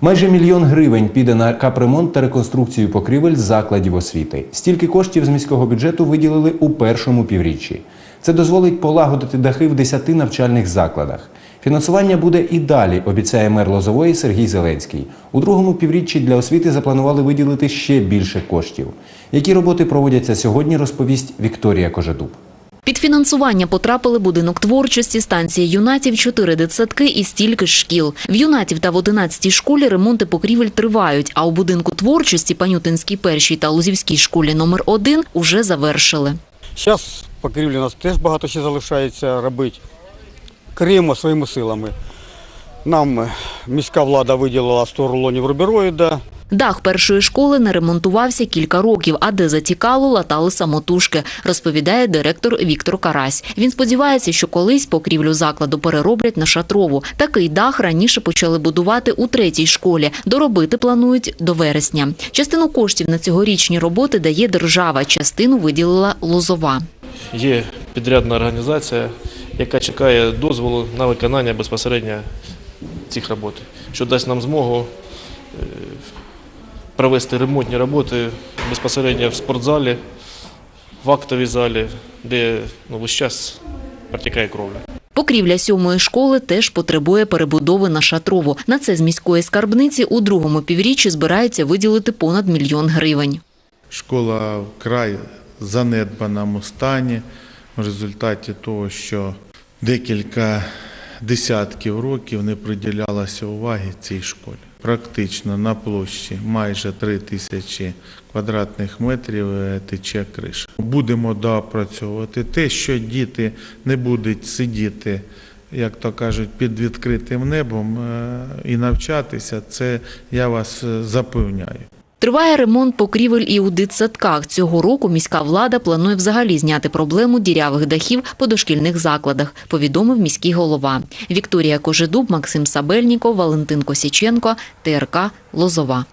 Майже мільйон гривень піде на капремонт та реконструкцію покрівель закладів освіти. Стільки коштів з міського бюджету виділили у першому півріччі. Це дозволить полагодити дахи в 10 навчальних закладах. Фінансування буде і далі, обіцяє мер Лозової Сергій Зеленський. У другому півріччі для освіти запланували виділити ще більше коштів. Які роботи проводяться сьогодні, розповість Вікторія Кожедуб. Під фінансування потрапили будинок творчості, станція юнатів, чотири дитсадки і стільки ж шкіл. В юнатів та в 11-й школі ремонти покрівель тривають, а у будинку творчості Панютинській першій та Лузівській школі номер 1 уже завершили. Зараз покрівлі у нас теж багато ще залишається робити. Криємо своїми силами. Нам міська влада виділила 100 рулонів рубероїда. Дах першої школи не ремонтувався кілька років, а де затікало, латали самотужки, розповідає директор Віктор Карась. Він сподівається, що колись покрівлю закладу перероблять на шатрову. Такий дах раніше почали будувати у третій школі. Доробити планують до вересня. Частину коштів на цьогорічні роботи дає держава, частину виділила Лозова. Є підрядна організація, яка чекає дозволу на виконання безпосередньо цих робот, що дасть нам змогу е, провести ремонтні роботи безпосередньо в спортзалі, в актовій залі, де ну, весь час протікає кровля. Покрівля сьомої школи теж потребує перебудови на шатрову. На це з міської скарбниці у другому півріччі збираються виділити понад мільйон гривень. Школа вкрай занедбаному стані в результаті того, що декілька десятків років не приділялося уваги цій школі. Практично на площі майже 3 тисячі квадратних метрів е, тече криша. Будемо доопрацьовувати те, що діти не будуть сидіти, як то кажуть, під відкритим небом е, і навчатися, це я вас е, запевняю. Триває ремонт покрівель і у дитсадках. Цього року міська влада планує взагалі зняти проблему дірявих дахів по дошкільних закладах, повідомив міський голова. Вікторія Кожедуб, Максим Сабельніков, Валентин Косіченко, ТРК Лозова.